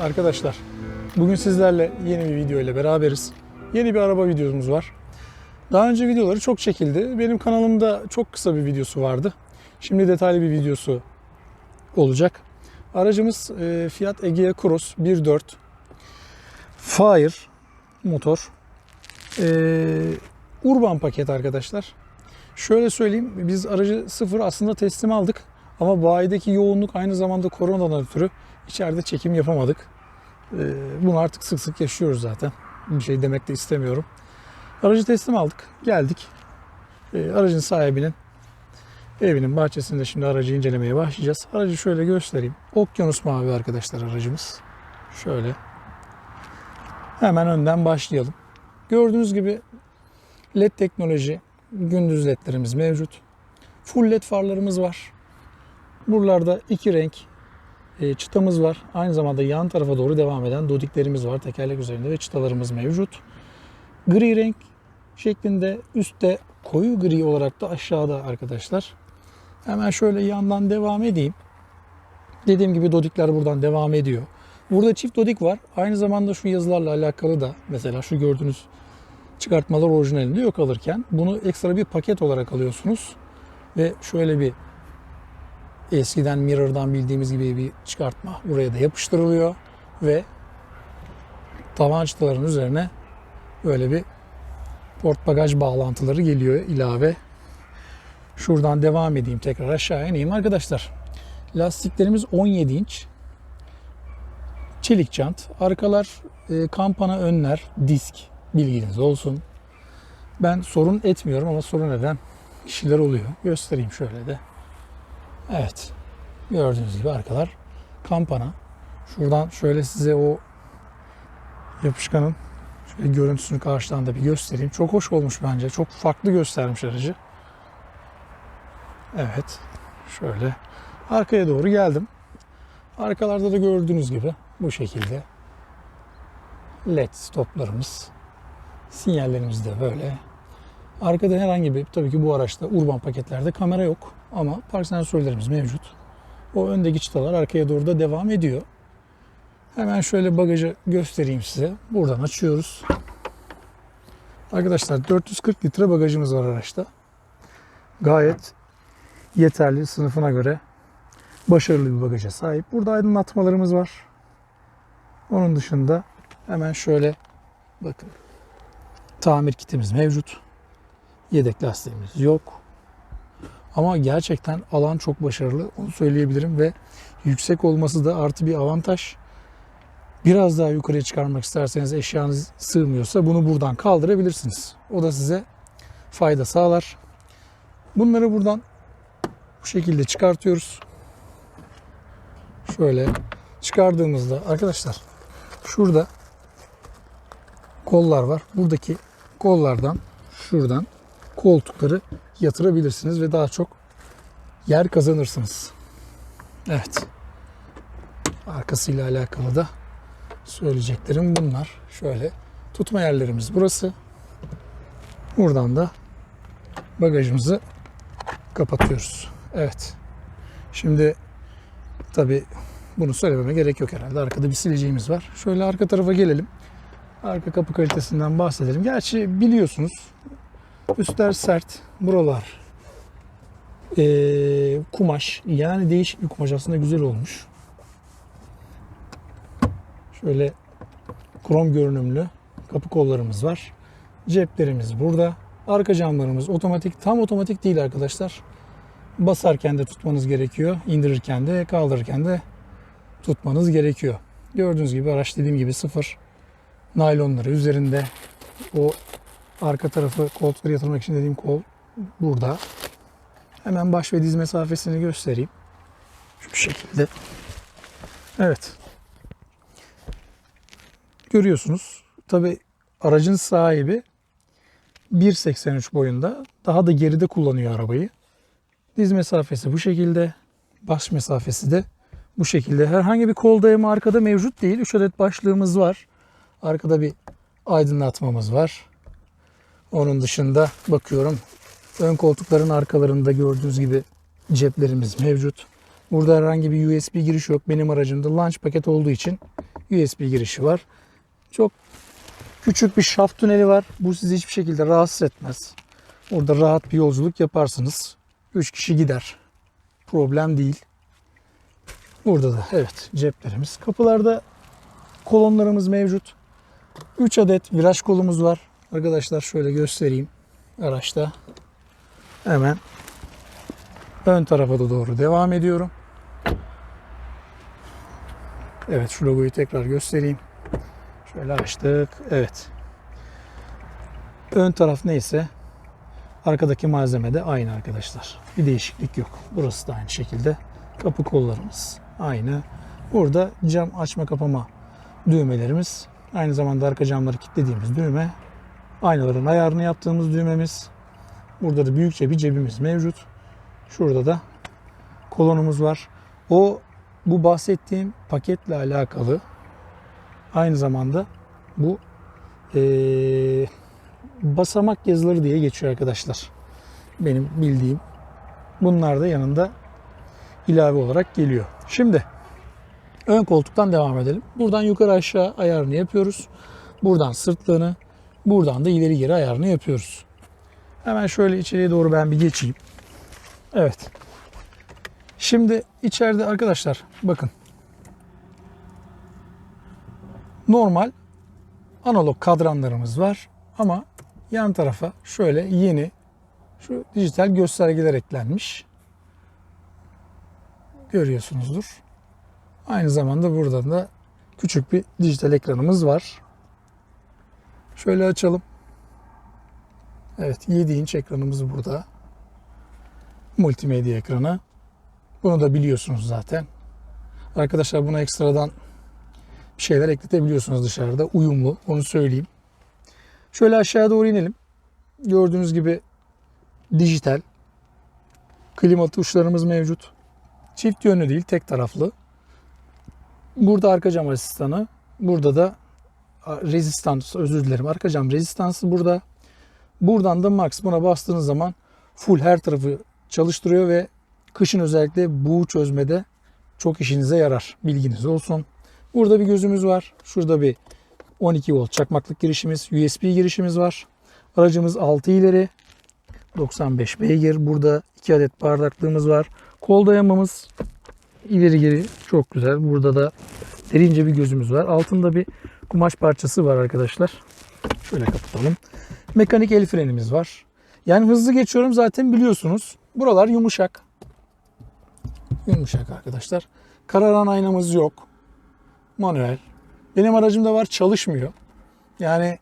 arkadaşlar. Bugün sizlerle yeni bir video ile beraberiz. Yeni bir araba videomuz var. Daha önce videoları çok çekildi. Benim kanalımda çok kısa bir videosu vardı. Şimdi detaylı bir videosu olacak. Aracımız e, Fiat Egea Cross 1.4 Fire motor. E, urban paket arkadaşlar. Şöyle söyleyeyim, biz aracı sıfır aslında teslim aldık. Ama bayideki yoğunluk aynı zamanda koronadan ötürü içeride çekim yapamadık. Ee, Bunu artık sık sık yaşıyoruz zaten. Bir şey demek de istemiyorum. Aracı teslim aldık, geldik. Ee, Aracın sahibinin evinin bahçesinde şimdi aracı incelemeye başlayacağız. Aracı şöyle göstereyim. Okyanus mavi arkadaşlar aracımız. Şöyle. Hemen önden başlayalım. Gördüğünüz gibi LED teknoloji gündüz ledlerimiz mevcut. Full led farlarımız var. Buralarda iki renk e, çıtamız var. Aynı zamanda yan tarafa doğru devam eden dodiklerimiz var. Tekerlek üzerinde ve çıtalarımız mevcut. Gri renk şeklinde üstte koyu gri olarak da aşağıda arkadaşlar. Hemen şöyle yandan devam edeyim. Dediğim gibi dodikler buradan devam ediyor. Burada çift dodik var. Aynı zamanda şu yazılarla alakalı da mesela şu gördüğünüz çıkartmalar orijinalinde yok alırken bunu ekstra bir paket olarak alıyorsunuz. Ve şöyle bir eskiden Mirror'dan bildiğimiz gibi bir çıkartma buraya da yapıştırılıyor ve tavan çıtaların üzerine böyle bir port bagaj bağlantıları geliyor ilave. Şuradan devam edeyim tekrar aşağı ineyim arkadaşlar. Lastiklerimiz 17 inç. Çelik jant. Arkalar e, kampana önler disk bilginiz olsun. Ben sorun etmiyorum ama sorun eden kişiler oluyor. Göstereyim şöyle de. Evet. Gördüğünüz gibi arkalar kampana. Şuradan şöyle size o yapışkanın şöyle görüntüsünü karşıdan da bir göstereyim. Çok hoş olmuş bence. Çok farklı göstermiş aracı. Evet. Şöyle arkaya doğru geldim. Arkalarda da gördüğünüz gibi bu şekilde led stoplarımız. Sinyallerimiz de böyle. Arkada herhangi bir tabii ki bu araçta urban paketlerde kamera yok ama park sensörlerimiz mevcut. O öndeki çıtalar arkaya doğru da devam ediyor. Hemen şöyle bagajı göstereyim size. Buradan açıyoruz. Arkadaşlar 440 litre bagajımız var araçta. Gayet yeterli sınıfına göre başarılı bir bagaja sahip. Burada aydınlatmalarımız var. Onun dışında hemen şöyle bakın tamir kitimiz mevcut. Yedek lastiğimiz yok. Ama gerçekten alan çok başarılı. Onu söyleyebilirim ve yüksek olması da artı bir avantaj. Biraz daha yukarıya çıkarmak isterseniz eşyanız sığmıyorsa bunu buradan kaldırabilirsiniz. O da size fayda sağlar. Bunları buradan bu şekilde çıkartıyoruz. Şöyle çıkardığımızda arkadaşlar şurada kollar var. Buradaki kollardan şuradan koltukları yatırabilirsiniz ve daha çok yer kazanırsınız. Evet. Arkasıyla alakalı da söyleyeceklerim bunlar. Şöyle tutma yerlerimiz burası. Buradan da bagajımızı kapatıyoruz. Evet. Şimdi tabi bunu söylememe gerek yok herhalde. Arkada bir sileceğimiz var. Şöyle arka tarafa gelelim. Arka kapı kalitesinden bahsedelim. Gerçi biliyorsunuz üstler sert. Buralar ee, kumaş. Yani değişik bir kumaş aslında güzel olmuş. Şöyle krom görünümlü kapı kollarımız var. Ceplerimiz burada. Arka camlarımız otomatik. Tam otomatik değil arkadaşlar. Basarken de tutmanız gerekiyor. indirirken de kaldırırken de tutmanız gerekiyor. Gördüğünüz gibi araç dediğim gibi sıfır naylonları üzerinde. O arka tarafı koltukları yatırmak için dediğim kol burada. Hemen baş ve diz mesafesini göstereyim. Şu şekilde. Evet. Görüyorsunuz. Tabi aracın sahibi 1.83 boyunda. Daha da geride kullanıyor arabayı. Diz mesafesi bu şekilde. Baş mesafesi de bu şekilde. Herhangi bir kol dayama arkada mevcut değil. 3 adet başlığımız var. Arkada bir aydınlatmamız var. Onun dışında bakıyorum ön koltukların arkalarında gördüğünüz gibi ceplerimiz mevcut. Burada herhangi bir USB giriş yok. Benim aracımda launch paket olduğu için USB girişi var. Çok küçük bir şaft tüneli var. Bu sizi hiçbir şekilde rahatsız etmez. Orada rahat bir yolculuk yaparsınız. 3 kişi gider. Problem değil. Burada da evet ceplerimiz. Kapılarda kolonlarımız mevcut. 3 adet viraj kolumuz var. Arkadaşlar şöyle göstereyim. Araçta hemen ön tarafa da doğru devam ediyorum. Evet şu logoyu tekrar göstereyim. Şöyle açtık. Evet. Ön taraf neyse arkadaki malzeme de aynı arkadaşlar. Bir değişiklik yok. Burası da aynı şekilde. Kapı kollarımız aynı. Burada cam açma kapama düğmelerimiz. Aynı zamanda arka camları kilitlediğimiz düğme. Aynaların ayarını yaptığımız düğmemiz. Burada da büyükçe bir cebimiz mevcut. Şurada da kolonumuz var. O bu bahsettiğim paketle alakalı aynı zamanda bu eee, basamak yazıları diye geçiyor arkadaşlar. Benim bildiğim. Bunlar da yanında ilave olarak geliyor. Şimdi ön koltuktan devam edelim. Buradan yukarı aşağı ayarını yapıyoruz. Buradan sırtlığını, buradan da ileri geri ayarını yapıyoruz. Hemen şöyle içeriye doğru ben bir geçeyim. Evet. Şimdi içeride arkadaşlar bakın. Normal analog kadranlarımız var ama yan tarafa şöyle yeni şu dijital göstergeler eklenmiş. Görüyorsunuzdur. Aynı zamanda burada da küçük bir dijital ekranımız var. Şöyle açalım. Evet 7 inç ekranımız burada. Multimedya ekranı. Bunu da biliyorsunuz zaten. Arkadaşlar buna ekstradan bir şeyler ekletebiliyorsunuz dışarıda. Uyumlu onu söyleyeyim. Şöyle aşağı doğru inelim. Gördüğünüz gibi dijital klima tuşlarımız mevcut. Çift yönlü değil, tek taraflı. Burada arka cam asistanı, burada da rezistans, özür dilerim. Arka cam rezistansı burada. Buradan da max buna bastığınız zaman full her tarafı çalıştırıyor ve kışın özellikle buğu çözmede çok işinize yarar. Bilginiz olsun. Burada bir gözümüz var. Şurada bir 12 volt çakmaklık girişimiz, USB girişimiz var. Aracımız 6 ileri, 95 beygir. Burada 2 adet bardaklığımız var. Kol dayamamız ileri geri çok güzel. Burada da derince bir gözümüz var. Altında bir kumaş parçası var arkadaşlar. Şöyle kapatalım. Mekanik el frenimiz var. Yani hızlı geçiyorum zaten biliyorsunuz. Buralar yumuşak. Yumuşak arkadaşlar. Kararan aynamız yok. Manuel. Benim aracımda var çalışmıyor. Yani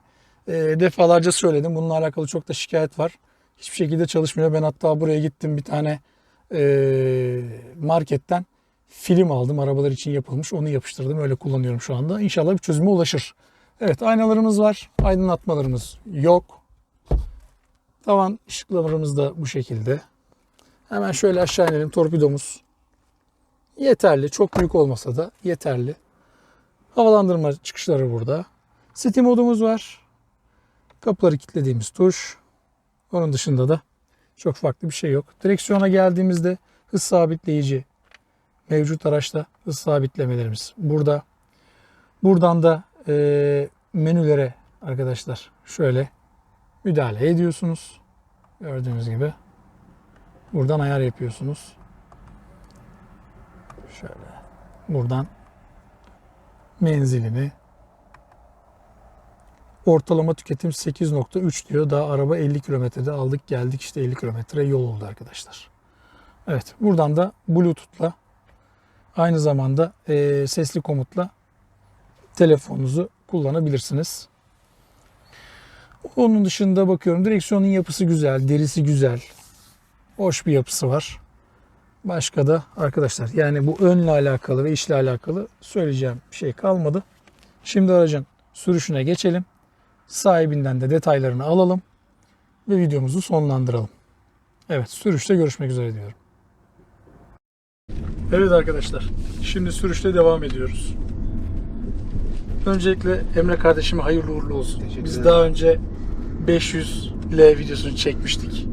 e, defalarca söyledim. Bununla alakalı çok da şikayet var. Hiçbir şekilde çalışmıyor. Ben hatta buraya gittim bir tane e, marketten film aldım. Arabalar için yapılmış. Onu yapıştırdım. Öyle kullanıyorum şu anda. İnşallah bir çözüme ulaşır. Evet aynalarımız var. Aydınlatmalarımız yok. Tavan ışıklarımız da bu şekilde. Hemen şöyle aşağı inelim. Torpidomuz yeterli. Çok büyük olmasa da yeterli. Havalandırma çıkışları burada. City modumuz var. Kapıları kilitlediğimiz tuş. Onun dışında da çok farklı bir şey yok. Direksiyona geldiğimizde hız sabitleyici mevcut araçta hız sabitlemelerimiz burada. Buradan da e, menülere arkadaşlar şöyle müdahale ediyorsunuz. Gördüğünüz gibi. Buradan ayar yapıyorsunuz. Şöyle. Buradan menzilini ortalama tüketim 8.3 diyor. Daha araba 50 kilometrede aldık geldik işte 50 kilometre yol oldu arkadaşlar. Evet buradan da Bluetooth'la aynı zamanda e, sesli komutla telefonunuzu kullanabilirsiniz. Onun dışında bakıyorum direksiyonun yapısı güzel, derisi güzel. Hoş bir yapısı var. Başka da arkadaşlar yani bu önle alakalı ve işle alakalı söyleyeceğim bir şey kalmadı. Şimdi aracın sürüşüne geçelim. Sahibinden de detaylarını alalım ve videomuzu sonlandıralım. Evet sürüşte görüşmek üzere diyorum. Evet arkadaşlar şimdi sürüşte devam ediyoruz. Öncelikle Emre kardeşime hayırlı uğurlu olsun. Biz daha önce 500 L videosunu çekmiştik.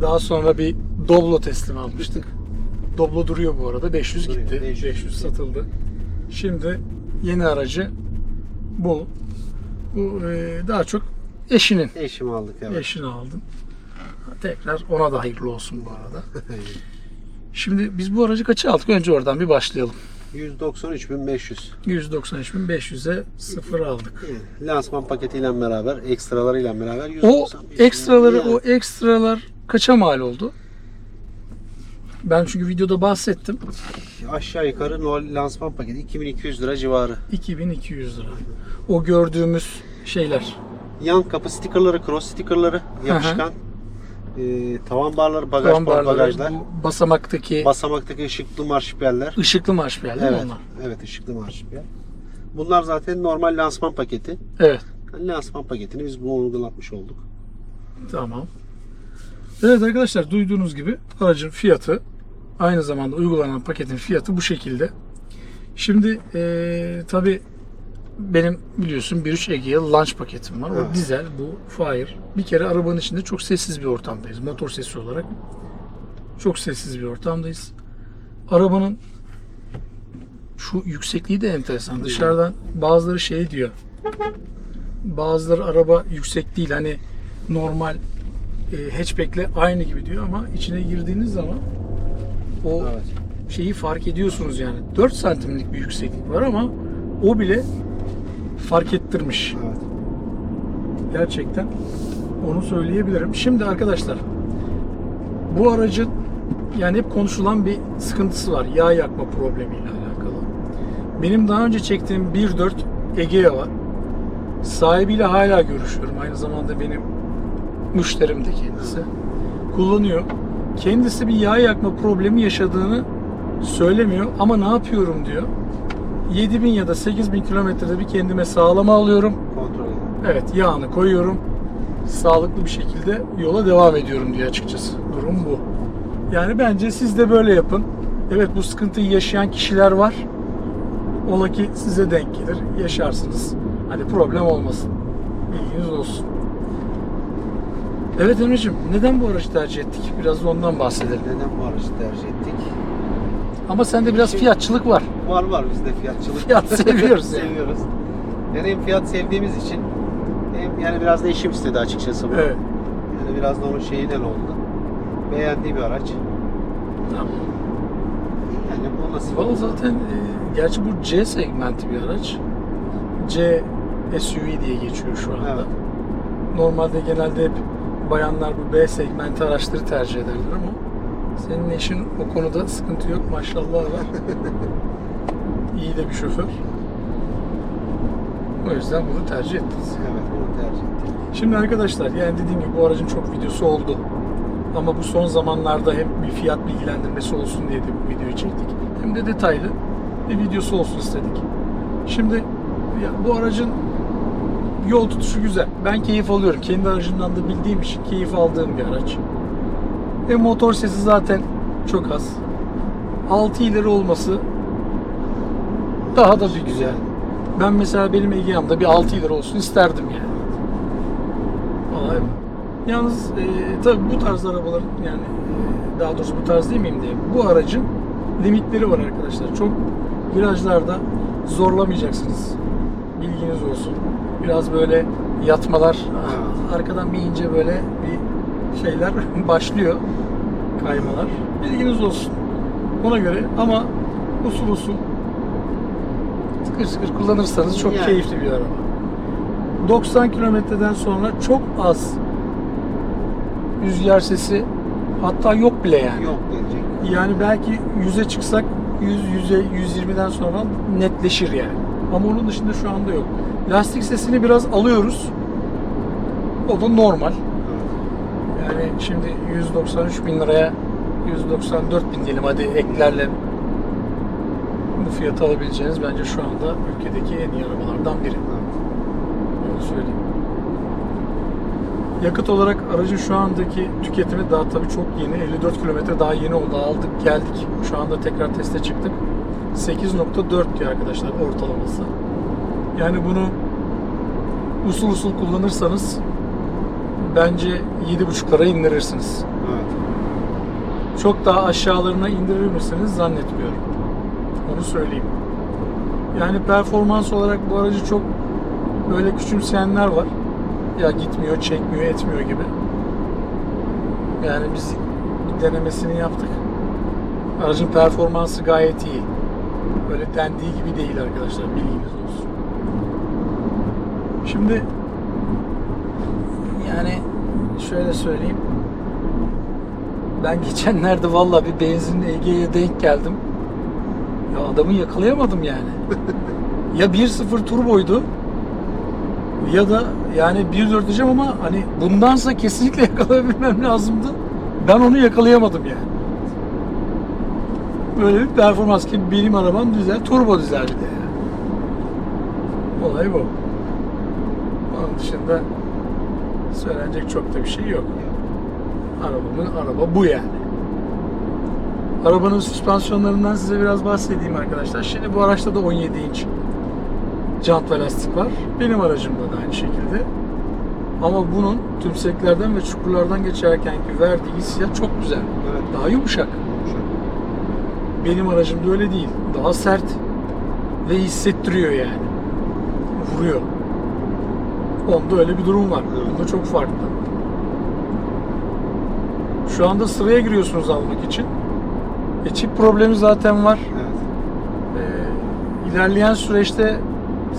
Daha sonra bir Doblo teslim almıştık. Doblo duruyor bu arada. 500 Duruyor, gitti. 500 500, gitti. satıldı. Şimdi yeni aracı bu. Bu e, daha çok eşinin. Eşimi aldık evet. Eşini aldın. Tekrar ona da hayırlı olsun bu arada. Şimdi biz bu aracı kaça aldık? Önce oradan bir başlayalım. 193.500. 193.500'e sıfır aldık. Lansman paketiyle beraber, ekstralarıyla beraber O 195. ekstraları, Yani o ekstralar kaça mal oldu? Ben çünkü videoda bahsettim. aşağı yukarı no lansman paketi 2200 lira civarı. 2200 lira. O gördüğümüz şeyler. Yan kapı stikerleri, cross stikerleri, yapışkan. Ee, tavan barları, bagaj Tavan barları, bagajlar. basamaktaki Basamaktaki ışıklı marşpiyer değil mi Evet, onlar? evet ışıklı marşpiyer. Bunlar zaten normal lansman paketi. Evet. Yani lansman paketini biz bunu uygulatmış olduk. Tamam. Evet arkadaşlar duyduğunuz gibi aracın fiyatı aynı zamanda uygulanan paketin fiyatı bu şekilde. Şimdi eee tabi benim biliyorsun 1.3 Egea launch paketim var. O Evet. dizel, bu Fire. Bir kere arabanın içinde çok sessiz bir ortamdayız. Motor sesi olarak. Çok sessiz bir ortamdayız. Arabanın şu yüksekliği de enteresan. Dışarıdan bazıları şey diyor. Bazıları araba yüksek değil. Hani normal e, hatchback'le aynı gibi diyor ama içine girdiğiniz zaman o Evet. şeyi fark ediyorsunuz yani. 4 santimlik bir yükseklik var ama o bile fark ettirmiş. Evet. Gerçekten onu söyleyebilirim. Şimdi arkadaşlar bu aracın yani hep konuşulan bir sıkıntısı var. Yağ yakma problemiyle alakalı. Benim daha önce çektiğim 1.4 Egea var. Sahibiyle hala görüşüyorum. Aynı zamanda benim müşterim de kendisi. Kullanıyor. Kendisi bir yağ yakma problemi yaşadığını söylemiyor ama ne yapıyorum diyor. 7000 ya da 8000 kilometrede bir kendime sağlama alıyorum. Kontrol. Evet yağını koyuyorum. Sağlıklı bir şekilde yola devam ediyorum diye açıkçası. Durum bu. Yani bence siz de böyle yapın. Evet bu sıkıntıyı yaşayan kişiler var. Ola ki size denk gelir. Yaşarsınız. Hani problem olmasın. Bilginiz olsun. Evet Emre'cim neden bu aracı tercih ettik? Biraz da ondan bahsedelim. Neden bu aracı tercih ettik? Ama sende biraz fiyatçılık var. Var var bizde fiyatçılık. Fiyat seviyoruz seviyoruz. Yani hem fiyat sevdiğimiz için hem yani biraz da eşim istedi açıkçası bu. Evet. Yani biraz da onun şeyinden oldu. Beğendiği bir araç. Tamam. Yani bu nasip Valla zaten e, gerçi bu C segmenti bir araç. C SUV diye geçiyor şu anda. Evet. Normalde genelde hep bayanlar bu B segmenti araçları tercih ederler ama senin eşin o konuda sıkıntı yok maşallah var. İyi de bir şoför. O yüzden bunu tercih ettiniz. Evet bunu tercih ettik. Şimdi arkadaşlar yani dediğim gibi bu aracın çok videosu oldu. Ama bu son zamanlarda hem bir fiyat bilgilendirmesi olsun diye de bu videoyu çektik. Hem de detaylı bir videosu olsun istedik. Şimdi ya bu aracın yol tutuşu güzel. Ben keyif alıyorum. Kendi aracımdan da bildiğim için keyif aldığım bir araç. Ve motor sesi zaten çok az. 6 ileri olması daha da bir güzel. Ben mesela benim Egea'mda bir 6 ileri olsun isterdim yani. Vallahi Yalnız e, tabii bu tarz arabaların yani e, daha doğrusu bu tarz değil miyim diye bu aracın limitleri var arkadaşlar. Çok virajlarda zorlamayacaksınız. Bilginiz olsun. Biraz böyle yatmalar arkadan bir ince böyle bir şeyler başlıyor. Kaymalar. Bilginiz olsun. Ona göre ama usul usul sıkır sıkır kullanırsanız çok Yani. keyifli bir araba. 90 kilometreden sonra çok az rüzgar sesi hatta yok bile yani. Yok gelecek. Yani belki 100'e çıksak 100 100'e 120'den sonra netleşir yani. Ama onun dışında şu anda yok. Lastik sesini biraz alıyoruz. O da normal. Yani şimdi 193 bin liraya 194 bin diyelim hadi eklerle bu fiyatı alabileceğiniz bence şu anda ülkedeki en iyi arabalardan biri. Onu söyleyeyim. Yakıt olarak aracın şu andaki tüketimi daha tabii çok yeni. 54 kilometre daha yeni oldu. Aldık geldik. Şu anda tekrar teste çıktık. 8.4 diyor arkadaşlar ortalaması. Yani bunu usul usul kullanırsanız bence 7.5'lara indirirsiniz. Evet. Çok daha aşağılarına indirir misiniz zannetmiyorum. Onu söyleyeyim. Yani performans olarak bu aracı çok böyle küçümseyenler var. Ya gitmiyor, çekmiyor, etmiyor gibi. Yani biz bir denemesini yaptık. Aracın performansı gayet iyi. Böyle dendiği gibi değil arkadaşlar bilginiz olsun. Şimdi yani şöyle söyleyeyim. Ben geçenlerde vallahi bir benzinli Ege'ye denk geldim. Ya adamı yakalayamadım yani. ya 1.0 turboydu ya da yani 1.4 diyeceğim ama hani bundansa kesinlikle yakalayabilmem lazımdı. Ben onu yakalayamadım yani. Böyle bir performans ki benim arabam dizel, turbo dizel bir de yani. Olay bu. Onun dışında söylenecek çok da bir şey yok. Arabamın araba bu yani. Arabanın süspansiyonlarından size biraz bahsedeyim arkadaşlar. Şimdi bu araçta da 17 inç jant ve lastik var. Benim aracımda da aynı şekilde. Ama bunun tümseklerden ve çukurlardan geçerkenki verdiği hissiyat çok güzel. Evet. Daha yumuşak. Benim aracımda öyle değil. Daha sert ve hissettiriyor yani. Vuruyor. Onda öyle bir durum var. Bunda çok farklı. Şu anda sıraya giriyorsunuz almak için. E çip problemi zaten var. Evet. Ee, ilerleyen süreçte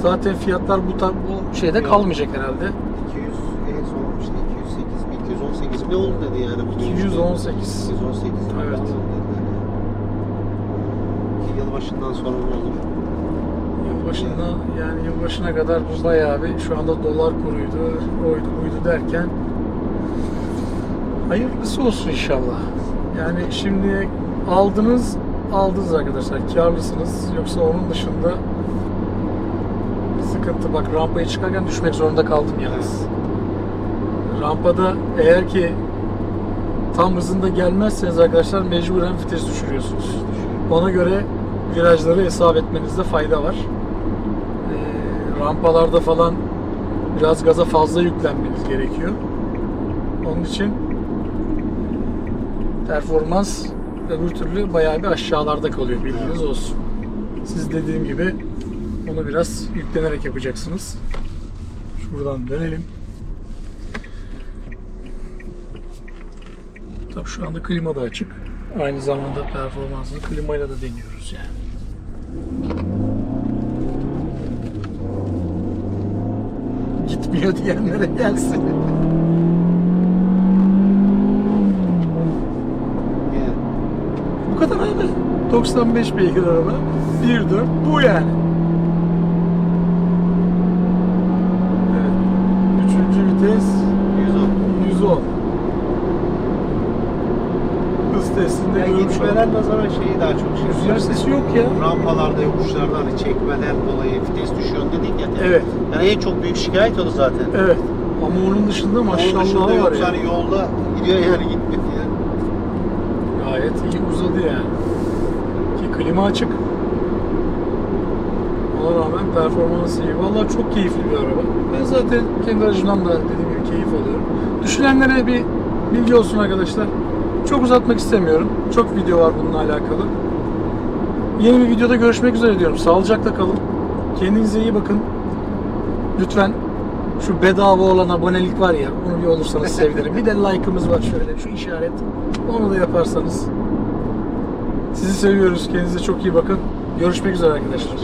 zaten fiyatlar bu tar- bu şeyde kalmayacak herhalde. 200 en son işte 208 mi 218 mi ne oldu dedi yani bu 218. 218 mi Evet. falan. Ki yılbaşından sonra ne olur? Yılbaşında yani yılbaşına kadar bu bayağı bir şu anda dolar kuruydu, oydu buydu derken hayırlısı olsun inşallah. Yani şimdi aldınız, aldınız arkadaşlar. Karlısınız. Yoksa onun dışında sıkıntı. Bak rampaya çıkarken düşmek zorunda kaldım yalnız. Rampada eğer ki tam hızında gelmezseniz arkadaşlar mecburen vites düşürüyorsunuz. Ona göre virajları hesap etmenizde fayda var. Ee, rampalarda falan biraz gaza fazla yüklenmeniz gerekiyor. Onun için performans öbür türlü bayağı bir aşağılarda kalıyor bilginiz olsun. Siz dediğim gibi onu biraz yüklenerek yapacaksınız. Şuradan dönelim. Tabii şu anda klima da açık. Aynı zamanda performansını klimayla da deniyoruz yani. Gitmiyor diyenlere gelsin. Bu kadar abi. 95 beygir araba. 1.4 bu yani. Evet. Üçüncü vites 110. 110. Hız testinde Yani görmüş olduk. gitmeden nazaran şeyi daha çok şey. Rüzgar sesi yok ya. Rampalarda, yokuşlarda hani çekmeden dolayı vites düşüyor dedik ya. Evet. Yani en çok büyük şikayet o zaten. Evet. Ama onun dışında Onun dışında maşallah var yoksa ya. hani yolda gidiyor yani gitmiyor yani. Gayet iyi uzadı yani. Ki klima açık. Ona rağmen performansı iyi. Vallahi çok keyifli bir araba. Ben zaten kendi aracımdan da dediğim gibi keyif alıyorum. Düşünenlere bir bilgi olsun arkadaşlar. Çok uzatmak istemiyorum. Çok video var bununla alakalı. Yeni bir videoda görüşmek üzere diyorum. Sağlıcakla kalın. Kendinize iyi bakın. Lütfen şu bedava olan abonelik var ya onu bir olursanız sevinirim. Bir de like'ımız var şöyle şu işaret. Onu da yaparsanız. Sizi seviyoruz. Kendinize çok iyi bakın. Görüşmek üzere arkadaşlar.